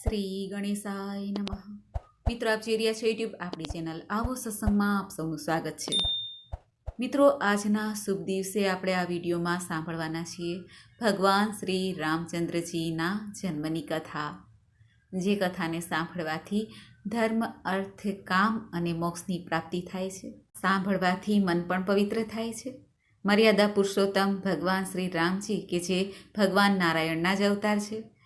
શ્રી ગણેશાય નમઃ. મિત્રો, આપ જોઈ રહ્યા છો યુટ્યુબ આપણી ચેનલ આવો સત્સંગમાં આપ સૌનું સ્વાગત છે. મિત્રો, આજના શુભ દિવસે આપણે આ વિડીયોમાં સાંભળવાના છીએ ભગવાન શ્રી રામચંદ્રજીના જન્મની કથા. જે કથાને સાંભળવાથી ધર્મ, અર્થ, કામ અને મોક્ષની પ્રાપ્તિ થાય છે. સાંભળવાથી મન પણ પવિત્ર થાય છે. મર્યાદા પુરુષોત્તમ ભગવાન શ્રી રામજી, કે જે ભગવાન નારાયણના જ અવતાર છે.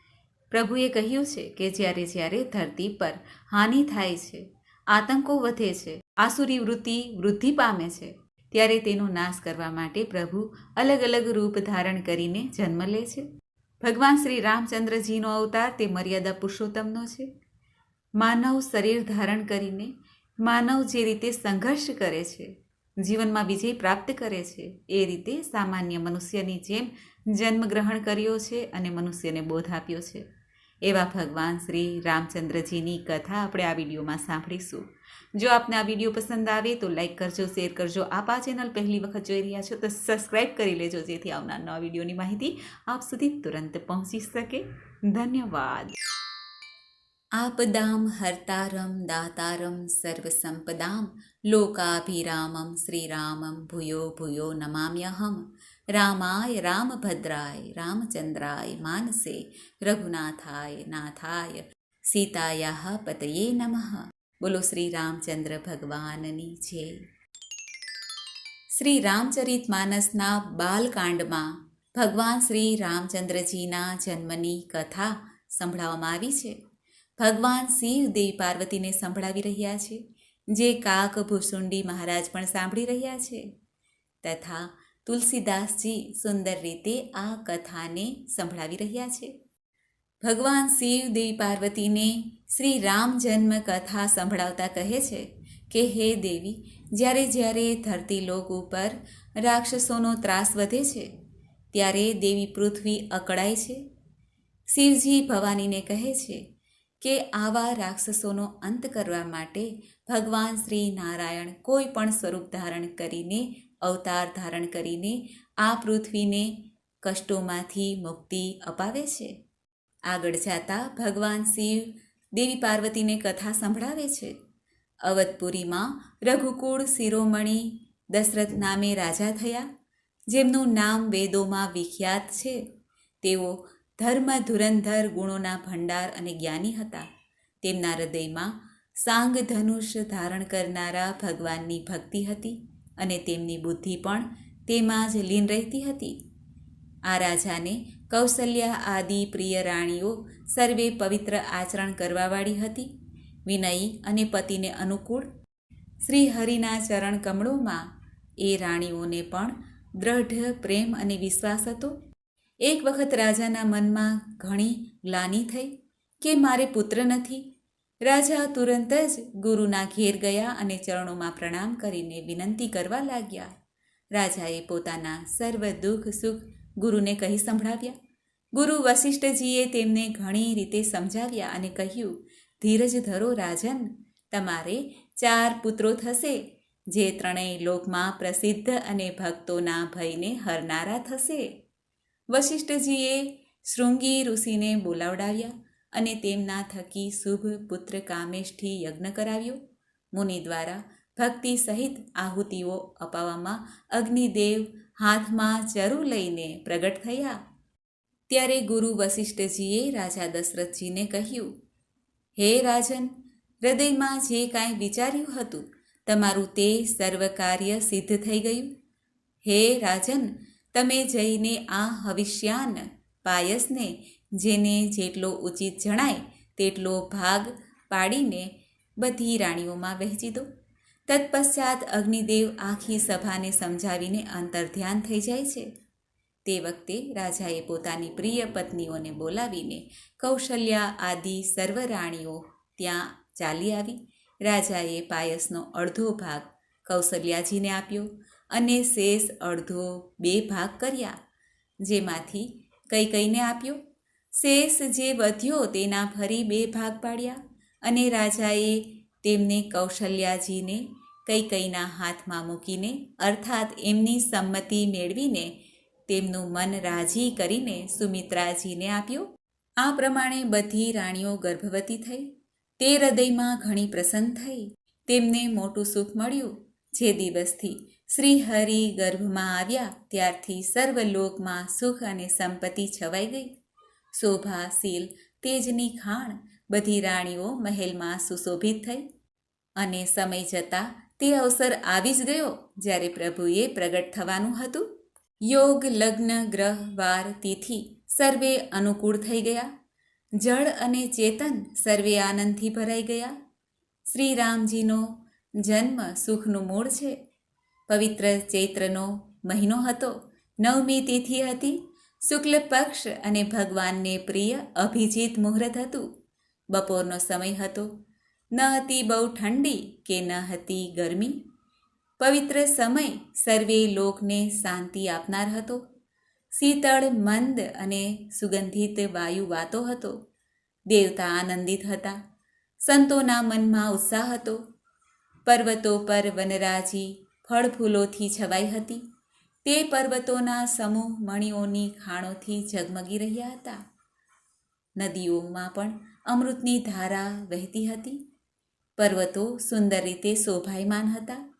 પ્રભુએ કહ્યું છે કે જ્યારે જ્યારે ધરતી પર હાનિ થાય છે, આતંકો વધે છે, આસુરી વૃત્તિ વૃદ્ધિ પામે છે, ત્યારે તેનો નાશ કરવા માટે પ્રભુ અલગ અલગ રૂપ ધારણ કરીને જન્મ લે છે. ભગવાન શ્રી રામચંદ્રજીનો અવતાર તે મર્યાદા પુરુષોત્તમનો છે. માનવ શરીર ધારણ કરીને માનવ જે રીતે સંઘર્ષ કરે છે, જીવનમાં વિજય પ્રાપ્ત કરે છે, એ રીતે સામાન્ય મનુષ્યની જેમ જન્મ ગ્રહણ કર્યો છે અને મનુષ્યને બોધ આપ્યો છે. એવા ભગવાન શ્રી રામચંદ્રજીની કથા આપણે આ વિડીયોમાં સાંભળીશું. જો આપને આ વીડિયો પસંદ આવે તો લાઈક કરજો, શેર કરજો. આપ આ ચેનલ પહેલી વખત જોઈ રહ્યા છો તો સબસ્ક્રાઈબ કરી લેજો, જેથી આવનાર નવા વિડીયોની માહિતી આપ સુધી તુરંત પહોંચી શકે. ધન્યવાદ. આપદામ હર્તારમ દાતારમ સર્વસંપદામ. લોકાભિરામમ શ્રીરામમ ભૂયો ભૂયો નમામ્યહમ. રામાય રામભદ્રાય, રામચંદ્રાય, માનસે, રઘુનાથાય, નાથાય સીતાયા પતયે નમઃ. બોલો શ્રી રામચંદ્ર ભગવાનની જય. શ્રી રામચરિત માનસના બાલકાંડમાં ભગવાન શ્રી રામચંદ્રજીના જન્મની કથા સંભળાવવામાં આવી છે. ભગવાન શિવ દેવી પાર્વતીને સંભળાવી રહ્યા છે. જે કાક ભૂસુંડી મહારાજ પણ સાંભળી રહ્યા છે. તથા તુલસીદાસજી સુંદર રીતે આ કથાને સંભળાવી રહ્યા છે. ભગવાન શિવ દેવી પાર્વતીને શ્રી રામ જન્મ કથા સંભળાવતા કહે છે કે, હે દેવી, જ્યારે જ્યારે ધરતી લોક ઉપર રાક્ષસોનો ત્રાસ વધે છે, ત્યારે દેવી પૃથ્વી અકળાય છે. શિવજી ભવાનીને કહે છે કે, આવા રાક્ષસોનો અંત કરવા માટે ભગવાન શ્રી નારાયણ કોઈ પણ સ્વરૂપ ધારણ કરીને અવતાર ધારણ કરીને આ પૃથ્વીને કષ્ટોમાંથી મુક્તિ અપાવે છે. આગળ જતા ભગવાન શિવ દેવી પાર્વતીને કથા સંભળાવે છે. અવધપુરીમાં રઘુકુળ શિરોમણી દશરથ નામે રાજા થયા. જેમનું નામ વેદોમાં વિખ્યાત છે. તેઓ ધર્મ ધુરંધર ગુણોના ભંડાર અને જ્ઞાની હતા. તેમના હૃદયમાં સાંગ ધનુષ ધારણ કરનારા ભગવાનની ભક્તિ હતી. અને તેમની બુદ્ધિ પણ તેમાં જ લીન રહેતી હતી. આ રાજાને કૌશલ્યા આદિ પ્રિય રાણીઓ સર્વે પવિત્ર આચરણ કરવાવાળી હતી. વિનયી અને પતિને અનુકૂળ શ્રી હરિના ચરણ કમળોમાં એ રાણીઓને પણ દ્રઢ પ્રેમ અને વિશ્વાસ હતો. એક વખત રાજાના મનમાં ઘણી ગ્લાની થઈ કે મારે પુત્ર નથી રાજા તુરંત જ ગુરુના ઘેર ગયા અને ચરણોમાં પ્રણામ કરીને વિનંતી કરવા લાગ્યા. રાજાએ પોતાના સર્વ દુઃખ, સુખ ગુરુને કહી સંભળાવ્યા. ગુરુ વશિષ્ઠજીએ તેમને ઘણી રીતે સમજાવ્યા અને કહ્યું, ધીરજ ધરો રાજન, તમારે ચાર પુત્રો થશે, જે ત્રણેય લોકમાં પ્રસિદ્ધ અને ભક્તોના ભયને હરનારા થશે. વશિષ્ઠજીએ શૃંગી ઋષિને બોલાવડાવ્યા. અને તેમના થકી શુભ પુત્ર કામેશથી યજ્ઞ કરાવ્યો. મુનિ દ્વારા ભક્તિ સહિત આહુતિઓ અપાવવામાં અગ્નિદેવ હાથમાં ચરુ લઈને પ્રગટ થયા. ત્યારે ગુરુ વશિષ્ઠજીએ રાજા દશરથજીને કહ્યું, હે રાજન, હૃદયમાં જે કાંઈ વિચાર્યું હતું, તમારું તે સર્વ કાર્ય સિદ્ધ થઈ ગયું. હે રાજન, તમે જઈને આ હવિષ્યાન પાયસને જેને જેટલો ઉચિત જણાય તેટલો ભાગ પાડીને બધી રાણીઓમાં વહેંચી દો. તત્પશ્ચાત અગ્નિદેવ આખી સભાને સમજાવીને અંતર્ધ્યાન થઈ જાય છે. તે વખતે રાજાએ પોતાની પ્રિય પત્નીઓને બોલાવીને કૌશલ્યા આદિ સર્વ રાણીઓ ત્યાં ચાલી આવી. રાજાએ પાયસનો અડધો ભાગ કૌશલ્યાજીને આપ્યો અને શેષ અડધો બે ભાગ કર્યા, જેમાંથી કઈ કઈને આપ્યો? શેષ જે વધ્યો તેના ફરી બે ભાગ પાડ્યા અને રાજાએ તેમને કૌશલ્યાજીને કઈ કઈના હાથમાં મૂકીને, અર્થાત એમની સંમતિ મેળવીને તેમનું મન રાજી કરીને સુમિત્રાજીને આપ્યો. આ પ્રમાણે બધી રાણીઓ ગર્ભવતી થઈ, તે હૃદયમાં ઘણી પ્રસન્ન થઈ, તેમને મોટું સુખ મળ્યું. જે દિવસથી શ્રી હરિ ગર્ભમાં આવ્યા, ત્યારથી સર્વલોકમાં સુખ અને સંપત્તિ છવાઈ ગઈ. શોભા, શીલ, તેજની ખાણ બધી રાણીઓ મહેલમાં સુશોભિત થઈ. અને સમય જતાં તે અવસર આવી જ ગયો જ્યારે પ્રભુએ પ્રગટ થવાનું હતું. યોગ, લગ્ન, ગ્રહ, વાર, તિથિ સર્વે અનુકૂળ થઈ ગયા. જળ અને ચેતન સર્વે આનંદથી ભરાઈ ગયા. શ્રી રામજીનો જન્મ સુખનું મૂળ છે. પવિત્ર ચૈત્રનો મહિનો હતો. નવમી તિથિ હતી. શુક્લ પક્ષ અને ભગવાનને પ્રિય અભિજીત મુહૂર્ત હતું. બપોરનો સમય હતો. ન હતી બહુ ઠંડી કે ન હતી ગરમી. પવિત્ર સમય સર્વે લોકને શાંતિ આપનાર હતો. શીતળ, મંદ અને સુગંધિત વાયુ વાતો હતો. દેવતા આનંદિત હતા. સંતોના મનમાં ઉત્સાહ હતો. પર્વતો પર વનરાજી ફળ ફૂલોથી છવાઈ હતી. તે પર્વતોના સમૂહ મણીઓની ખાણોથી ઝગમગી રહ્યા હતા. નદીઓમાં પણ અમૃતની ધારા વહેતી હતી. પર્વતો સુંદર રીતે શોભાયમાન હતા.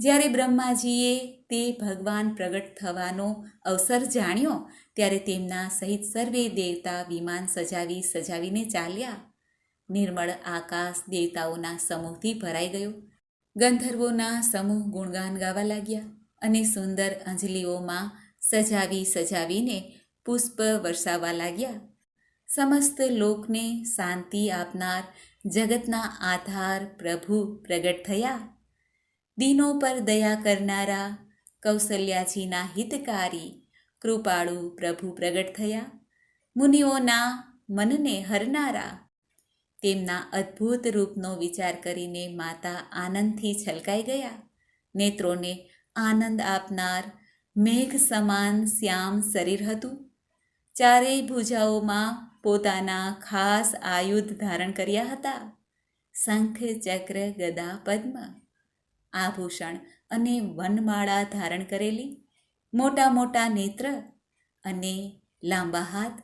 જ્યારે બ્રહ્માજીએ તે ભગવાન પ્રગટ થવાનો અવસર જાણ્યો, ત્યારે તેમના સહિત સર્વે દેવતા વિમાન સજાવી સજાવીને ચાલ્યા. નિર્મળ આકાશ દેવતાઓના સમૂહથી ભરાઈ ગયો. ગંધર્વોના સમૂહ ગુણગાન ગાવા લાગ્યા. અને સુંદર અંજલિઓમાં સજાવી સજાવીને પુષ્પ વરસાવવા લાગ્યા. સમસ્ત લોકને શાંતિ આપનાર, જગતના આધાર પ્રભુ પ્રગટ થયા. દીનો પર દયા કરનારા, કૌશલ્યાજીના હિતકારી, કૃપાળુ પ્રભુ પ્રગટ થયા. મુનિઓના મનને હરનારા, તેમના અદ્ભુત રૂપનો વિચાર કરીને માતા આનંદથી છલકાઈ ગયા. નેત્રોને આનંદ આપનાર મેઘ સમાન શ્યામ શરીર હતું. ચારેય ભુજાઓમાં પોતાના ખાસ આયુધ ધારણ કર્યા હતા. શંખ ચક્ર ગદા પદ્મ, આભૂષણ અને વનમાળા ધારણ કરેલી, મોટા મોટા નેત્ર અને લાંબા હાથ,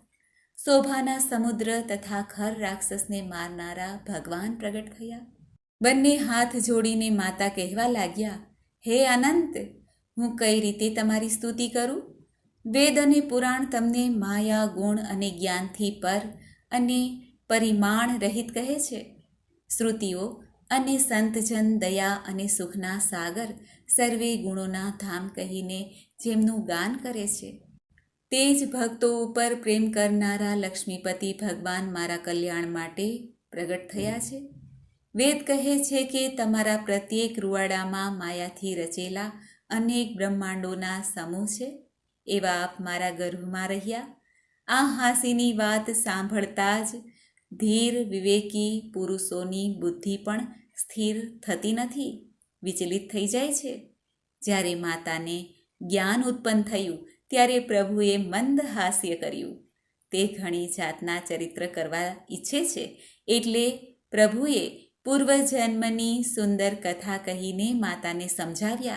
શોભાના સમુદ્ર તથા ખર રાક્ષસને મારનારા ભગવાન પ્રગટ થયા. બંને હાથ જોડીને માતા કહેવા લાગ્યા હે અનંત, હું કઈ રીતે તમારી સ્તુતિ કરું? વેદ અને પુરાણ તમને માયા, ગુણ અને જ્ઞાનથી પર અને પરિમાણ રહિત કહે છે. શ્રુતિઓ, અને સંતજન દયા અને સુખના સાગર સર્વે ગુણોના ધામ કહીને જેમનું ગાન કરે છે. તે જ ભક્તો ઉપર પ્રેમ કરનારા લક્ષ્મીપતિ ભગવાન મારા કલ્યાણ માટે પ્રગટ થયા છે. વેદ કહે છે કે તમારા પ્રત્યેક રૂવાડામાં માયાથી રચેલા અનેક બ્રહ્માંડોના સમૂહ છે. એવા આપ મારા ગર્ભમાં રહ્યા. આ હાંસીની વાત સાંભળતા જ ધીર વિવેકી પુરુષોની બુદ્ધિ પણ સ્થિર થતી નથી. વિચલિત થઈ જાય છે. જ્યારે માતાને જ્ઞાન ઉત્પન્ન થયું, ત્યારે પ્રભુએ મંદ હાસ્ય કર્યું. તે ઘણી જાતના ચરિત્ર કરવા ઈચ્છે છે. એટલે પ્રભુએ પૂર્વજન્મની સુંદર કથા કહીને માતાને સમજાવ્યા,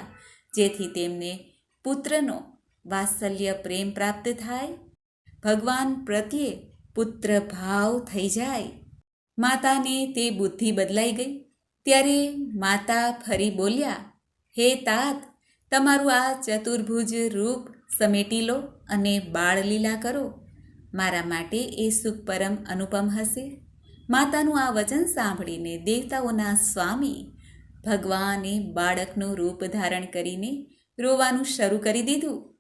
જેથી તેમને પુત્રનો વાત્સલ્ય પ્રેમ પ્રાપ્ત થાય. ભગવાન પ્રત્યે પુત્ર ભાવ થઈ જાય. માતાને તે બુદ્ધિ બદલાઈ ગઈ. ત્યારે માતા ફરી બોલ્યા, હે તાત, તમારું આ ચતુર્ભુજ રૂપ સમેટી લો અને બાળલીલા કરો. મારા માટે એ સુખ પરમ અનુપમ હશે. માતાનું આ વચન સાંભળીને દેવતાઓના સ્વામી ભગવાને બાળકનું રૂપ ધારણ કરીને રોવાનું શરૂ કરી દીધું.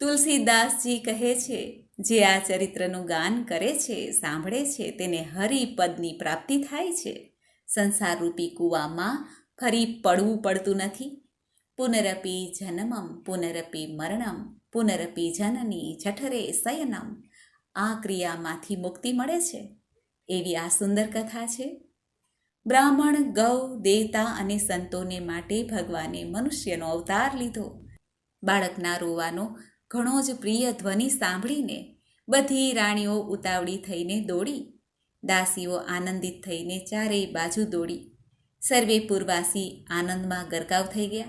તુલસીદાસજી કહે છે, જે આ ચરિત્રનું ગાન કરે છે, સાંભળે છે, તેને હરિપદની પ્રાપ્તિ થાય છે. સંસારરૂપી કૂવામાં ફરી પડવું પડતું નથી. પુનરપી જન્મમ, પુનરપી મરણમ, પુનરપી જનની જઠરે શયનમ. આ ક્રિયામાંથી મુક્તિ મળે છે. એવી આ સુંદર કથા છે. બ્રાહ્મણ, ગૌ, દેવતા અને સંતોને માટે ભગવાને મનુષ્યનો અવતાર લીધો. બાળકના રોવાનો ઘણો જ પ્રિય ધ્વનિ સાંભળીને બધી રાણીઓ ઉતાવળી થઈને દોડી. દાસીઓ આનંદિત થઈને ચારેય બાજુ દોડી. સર્વે પૂર્વાસી આનંદમાં ગરકાવ થઈ ગયા.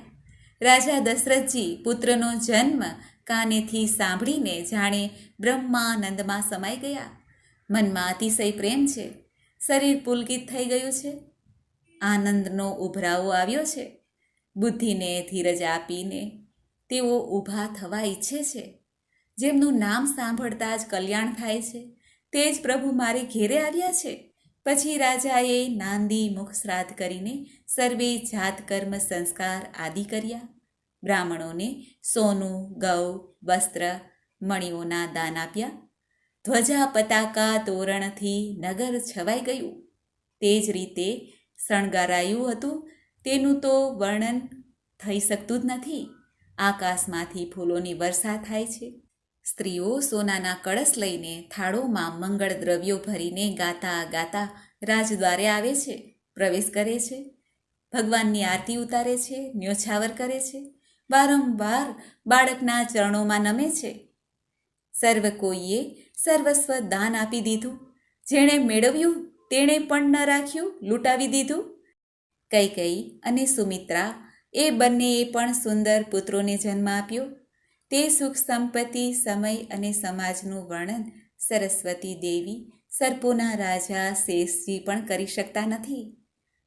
રાજા દશરથજી પુત્રનો જન્મ કાનેથી સાંભળીને જાણે બ્રહ્માનંદમાં સમાઈ ગયા. મનમાં અતિશય પ્રેમ છે. શરીર પુલકિત થઈ ગયું છે. આનંદનો ઉભરાવો આવ્યો છે. બુદ્ધિને ધીરજ આપીને તેઓ ઊભા થવા ઈચ્છે છે. જેમનું નામ સાંભળતા જ કલ્યાણ થાય છે. તે જ પ્રભુ મારે ઘેરે આવ્યા છે. પછી રાજાએ નાંદી મુખ શ્રાદ્ધ કરીને સર્વે જાત કર્મ સંસ્કાર આદિ કર્યા. બ્રાહ્મણોને સોનું, ગૌ, વસ્ત્ર, મણીઓના દાન આપ્યા. ધ્વજા પતાકા તોરણથી નગર છવાઈ ગયું. તે જ રીતે શણગારાયું હતું. તેનું તો વર્ણન થઈ શકતું જ નથી. આકાશમાંથી ફૂલોની વર્ષા થાય છે. સ્ત્રીઓ સોનાના કળશ લઈને થાળોમાં મંગળ દ્રવ્યો ભરીને ગાતા ગાતા રાજદ્વારે આવે છે, પ્રવેશ કરે છે. ભગવાનની આરતી ઉતારે છે, ન્યોછાવર કરે છે. વારંવાર બાળકના ચરણોમાં નમે છે. સર્વ કોઈએ સર્વસ્વ દાન આપી દીધું. જેણે મેળવ્યું, તેણે પણ ન રાખ્યું, લૂંટાવી દીધું. કૈકેયી અને સુમિત્રા, એ બંનેએ પણ સુંદર પુત્રોને જન્મ આપ્યો. તે સુખ સંપત્તિ, સમય અને સમાજનું વર્ણન સરસ્વતી દેવી, સર્પોના રાજા શેષજી પણ કરી શકતા નથી.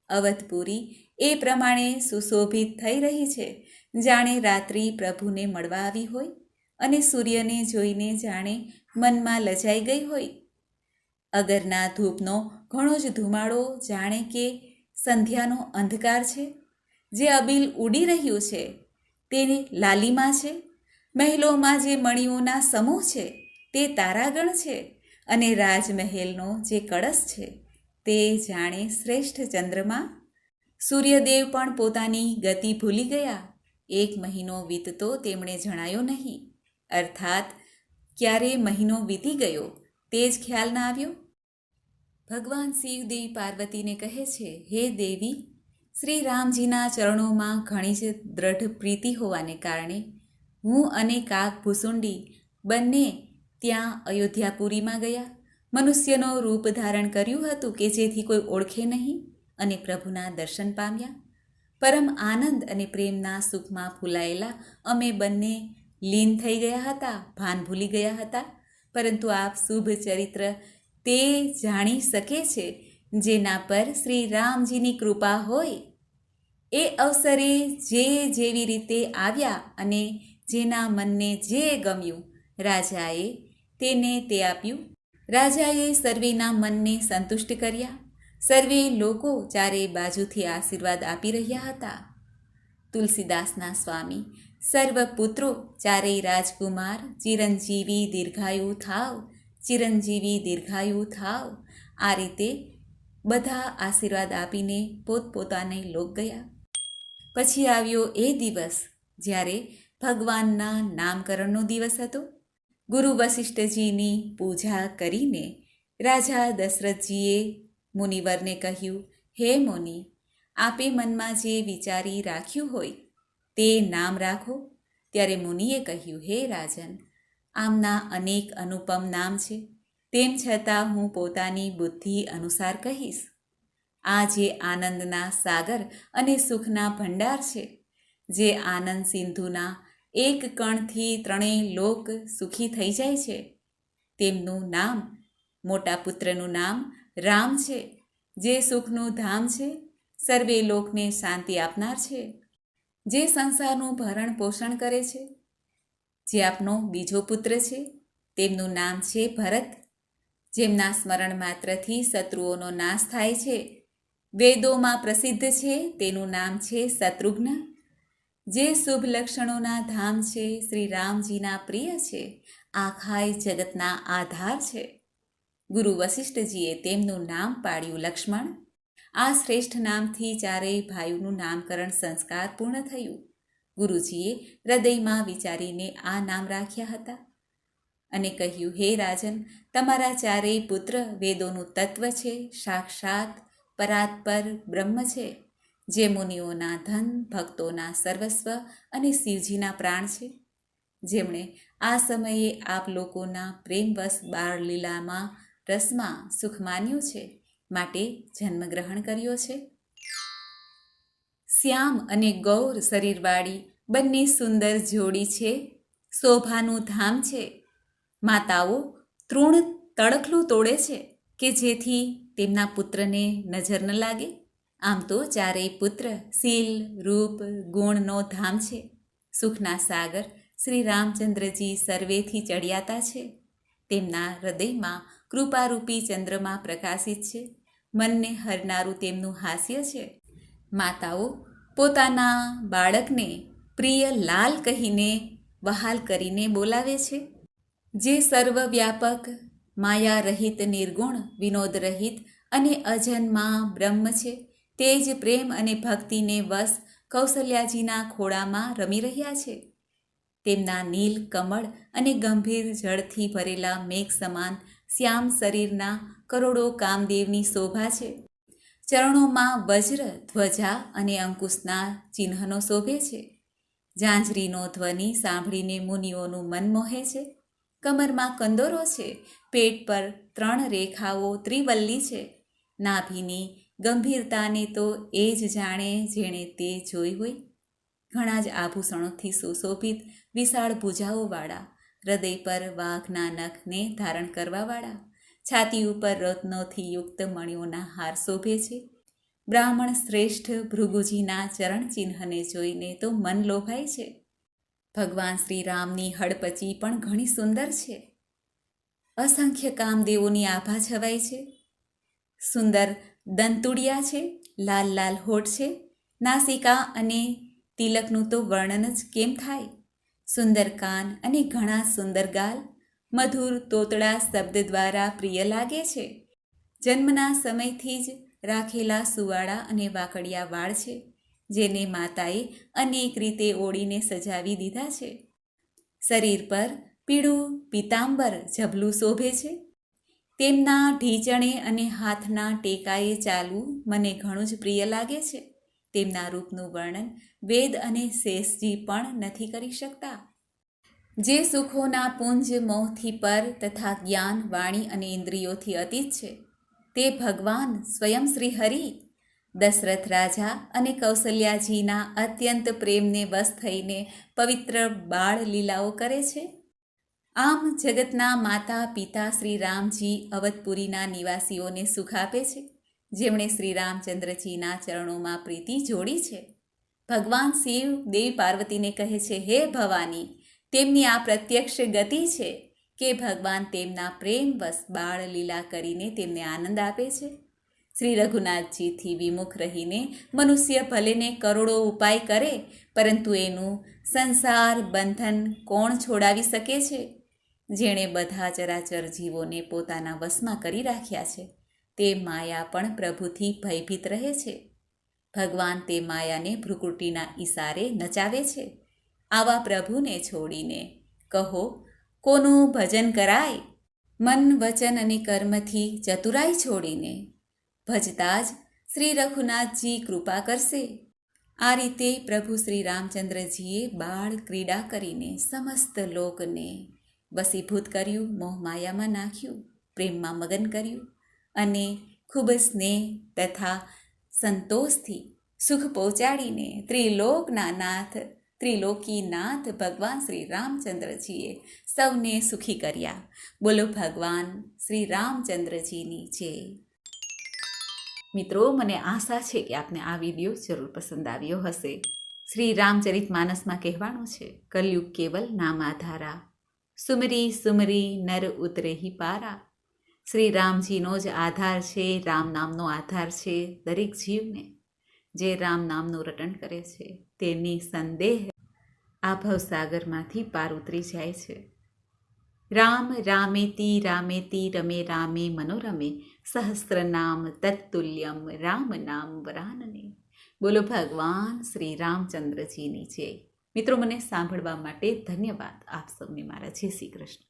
અવધપુરી એ પ્રમાણે સુશોભિત થઈ રહી છે. જાણે રાત્રિ પ્રભુને મળવા આવી હોય અને સૂર્યને જોઈને જાણે મનમાં લજાઈ ગઈ હોય. અગરના ધૂપનો ઘણો જ ધુમાડો જાણે કે સંધ્યાનો અંધકાર છે. જે અબીલ ઉડી રહ્યું છે, તેની લાલીમાં છે. મહેલોમાં જે મણીઓના સમૂહ છે, તે તારાગણ છે અને રાજમહેલનો જે કળશ છે, તે જાણે શ્રેષ્ઠ ચંદ્રમાં. સૂર્યદેવ પણ પોતાની ગતિ ભૂલી ગયા. એક મહિનો વીતતો તેમણે જણાયો નહીં. અર્થાત ક્યારે મહિનો વીતી ગયો તે જ ખ્યાલ ના આવ્યો? ભગવાન શિવદેવી પાર્વતીને કહે છે, હે દેવી, શ્રી રામજીના ચરણોમાં ઘણી જ દ્રઢ પ્રીતિ હોવાને કારણે હું અને કાક ભૂસુંડી બંને ત્યાં અયોધ્યાપુરીમાં ગયા. મનુષ્યનો રૂપ ધારણ કર્યું હતું કે જેથી કોઈ ઓળખે નહીં અને પ્રભુના દર્શન પામ્યા. પરમ આનંદ અને પ્રેમના સુખમાં ફૂલાયેલા અમે બંને લીન થઈ ગયા હતા, ભાન ભૂલી ગયા હતા. પરંતુ આપ શુભ ચરિત્ર તે જાણી શકે છે જેના પર શ્રી રામજીની કૃપા હોય. એ અવસરે જે જેવી રીતે આવ્યા અને જેના મનને જે ગમ્યું, રાજાએ તેને તે આપ્યું. રાજાએ સર્વેના મનને સંતુષ્ટ કર્યા. સર્વે લોકો ચારે બાજુથી આશીર્વાદ આપી રહ્યા હતા. તુલસીદાસના સ્વામી સર્વ પુત્રો ચારેય રાજકુમાર ચિરંજીવી દીર્ઘાયુ થાવ, ચિરંજીવી દીર્ઘાયુ થાવ. આ રીતે બધા આશીર્વાદ આપીને પોતપોતાને લોક ગયા. પછી આવ્યો એ દિવસ જ્યારે ભગવાનના નામકરણનો દિવસ હતો. ગુરુ વશિષ્ઠજીની પૂજા કરીને રાજા દશરથજીએ મુનિવરને કહ્યું, હે મુનિ, આપે મનમાં જે વિચારી રાખ્યું હોય તે નામ રાખો. ત્યારે મુનિએ કહ્યું, હે રાજન, આમના અનેક અનુપમ નામ છે. તેમ છતાં હું પોતાની બુદ્ધિ અનુસાર કહીશ. આ જે આનંદના સાગર અને સુખના ભંડાર છે, જે આનંદ સિંધુના એક કણથી ત્રણેય લોક સુખી થઈ જાય છે, તેમનું નામ, મોટા પુત્રનું નામ રામ છે, જે સુખનું ધામ છે, સર્વે લોકને શાંતિ આપનાર છે. જે સંસારનું ભરણ પોષણ કરે છે, જે આપનો બીજો પુત્ર છે, તેમનું નામ છે ભરત. જેમના સ્મરણ માત્રથી શત્રુઓનો નાશ થાય છે, વેદોમાં પ્રસિદ્ધ છે તેનું નામ છે શત્રુઘ્ન. જે શુભ લક્ષણોના ધામ છે શ્રી રામજીના પ્રિય છે, આખાય જગતના આધાર છે. ગુરુ વશિષ્ઠજીએ તેમનું નામ પાડ્યું લક્ષ્મણ. આ શ્રેષ્ઠ નામથી ચારેય ભાઈઓનું નામકરણ સંસ્કાર પૂર્ણ થયું. ગુરુજીએ હૃદયમાં વિચારીને આ નામ રાખ્યા હતા અને કહ્યું, હે રાજન, તમારા ચારેય પુત્ર વેદોનું તત્વ છે, સાક્ષાત પરાત્પર બ્રહ્મ છે, જે મુનિઓના ધન, ભક્તોના સર્વસ્વ અને શિવજીના પ્રાણ છે. જેમણે આ સમયે આપ લોકોના પ્રેમવશ બાળલીલામાં રસમાં સુખ માન્યું છે. માટે જન્મગ્રહણ કર્યો છે. શ્યામ અને ગૌર શરીરવાળી બંને સુંદર જોડી છે. શોભાનું ધામ છે. માતાઓ તૃણ તડખલું તોડે છે કે જેથી તેમના પુત્રને નજર ન લાગે. આમ તો ચારેય પુત્ર શીલ, રૂપ, ગુણનો ધામ છે. સુખના સાગર શ્રી રામચંદ્રજી સર્વેથી ચડિયાતા છે. તેમના હૃદયમાં કૃપારૂપી ચંદ્રમાં પ્રકાશિત છે. મનને હરનારું તેમનું હાસ્ય છે. માતાઓ, પોતાના બાળકને પ્રિય લાલ કહીને વહાલ કરીને બોલાવે છે. જે સર્વવ્યાપક માયા રહિત નિર્ગુણ વિનોદ રહિત અને અજન્મા બ્રહ્મ છે, તે જ પ્રેમ અને ભક્તિને વશ કૌશલ્યાજીના ખોળામાં રમી રહ્યા છે. તેમના નીલ, કમળ અને ગંભીર જળથી ભરેલા મેઘ સમાન શ્યામ શરીરના કરોડો કામદેવની શોભા છે. ચરણોમાં વજ્ર, ધ્વજા અને અંકુશના ચિહ્નનો શોભે છે. ઝાંઝરીનો ધ્વનિ સાંભળીને મુનિઓનું મન મોહે છે. કમરમાં કંદોરો છે. પેટ પર ત્રણ રેખાઓ ત્રિવલ્લી છે. નાભીની ગંભીરતાને તો એ જ જાણે જેણે તે જોઈ હોય. ઘણા જ આભૂષણોથી સુશોભિત વિશાળ ભુજાઓવાળા હૃદય પર વાઘના નખને ધારણ કરવાવાળા. છાતી ઉપર રત્નોથી યુક્ત મણિઓના હાર શોભે છે. બ્રાહ્મણ શ્રેષ્ઠ ભૃગુજીના ચરણ ચિહ્નને જોઈને તો મન લોભાય છે. ભગવાન શ્રી રામની હડપચી પણ ઘણી સુંદર છે. અસંખ્ય કામદેવોની આભા છવાય છે. સુંદર દંતુડિયા છે, લાલ લાલ હોઠ છે, નાસિકા અને તિલકનું તો વર્ણન જ કેમ થાય? સુંદર કાન અને ઘણા સુંદર ગાલ મધુર તોતડા શબ્દ દ્વારા પ્રિય લાગે છે. જન્મના સમયથી જ રાખેલા સુવાળા અને વાકડિયા વાળ છે, જેને માતાએ અનેક રીતે ઓળીને સજાવી દીધા છે. શરીર પર પીળું પિતાંબર ઝબલું શોભે છે. તેમના ઢીચણે અને હાથના ટેકાએ ચાલવું મને ઘણું જ પ્રિય લાગે છે. તેમના રૂપનું વર્ણન વેદ અને શેષજી પણ નથી કરી શકતા. જે સુખોના પુંજ મોહથી પર તથા જ્ઞાન, વાણી અને ઇન્દ્રિયોથી અતીત છે, તે ભગવાન સ્વયં શ્રી હરિ, દશરથ રાજા અને કૌશલ્યાજીના અત્યંત પ્રેમને વશ થઈને પવિત્ર બાળ લીલાઓ કરે છે. આમ જગતના માતા પિતા શ્રી રામજી અવધપુરીના નિવાસીઓને સુખ આપે છે. જેમણે શ્રી રામચંદ્રજીના ચરણોમાં પ્રીતિ જોડી છે. ભગવાન શિવ દેવી પાર્વતીને કહે છે, હે ભવાની, તેમની આ પ્રત્યક્ષ ગતિ છે કે ભગવાન તેમના પ્રેમવશ બાળ લીલા કરીને તેમને આનંદ આપે છે. શ્રી રઘુનાથજીથી વિમુખ રહીને મનુષ્ય ભલેને કરોડો ઉપાય કરે, પરંતુ એનું સંસાર બંધન કોણ છોડાવી શકે છે? જેણે બધા ચરાચર જીવોને પોતાના વશમાં કરી રાખ્યા છે. તે માયા પણ પ્રભુથી ભયભીત રહે છે. ભગવાન તે માયાને ભ્રુકુટીના ઈશારે નચાવે છે. આવા પ્રભુને છોડીને કહો, કોનું ભજન કરાય? મન, વચન અને કર્મથી ચતુરાઈ છોડીને ભજતા જ શ્રી રઘુનાથજી કૃપા કરશે. આ રીતે પ્રભુ શ્રી રામચંદ્રજીએ બાળ ક્રીડા કરીને સમસ્ત લોકને વસીભૂત કર્યું મોહમાયામાં નાખ્યું, પ્રેમમાં મગન કર્યું. અને ખૂબ સ્નેહ તથા સંતોષથી સુખ પહોંચાડીને ત્રિલોકના નાથ ત્રિલોકીનાથ ભગવાન શ્રી રામચંદ્રજીએ સૌને સુખી કર્યા. બોલો ભગવાન શ્રી રામચંદ્રજીની જય. મિત્રો, મને આશા છે કે આપને આ વીડિયો જરૂર પસંદ આવ્યો હશે. શ્રી રામચરિત માનસમાં કહેવાનું છે, કલયુગ કેવલ નામ આધારા. સુમરી સુમરી નર ઉતરેહી પારા. શ્રી રામજીનો જ આધાર છે, રામ નામનો આધાર છે દરેક જીવને, જે રામ નામનું રટણ કરે છે, તેની સંદેહ આ ભવસાગરમાંથી પાર ઉતરી જાય છે. રામ રામેતી રામેતી રમે, રામે મનોરમે સહસ્ત્ર નામ તત્તુલ્યમ, રામ નામ વરાનને. બોલો ભગવાન શ્રી રામચંદ્રજીની જય. મિત્રો, મને સાંભળવા માટે ધન્યવાદ. આપ સૌને મારા જય શ્રી કૃષ્ણ.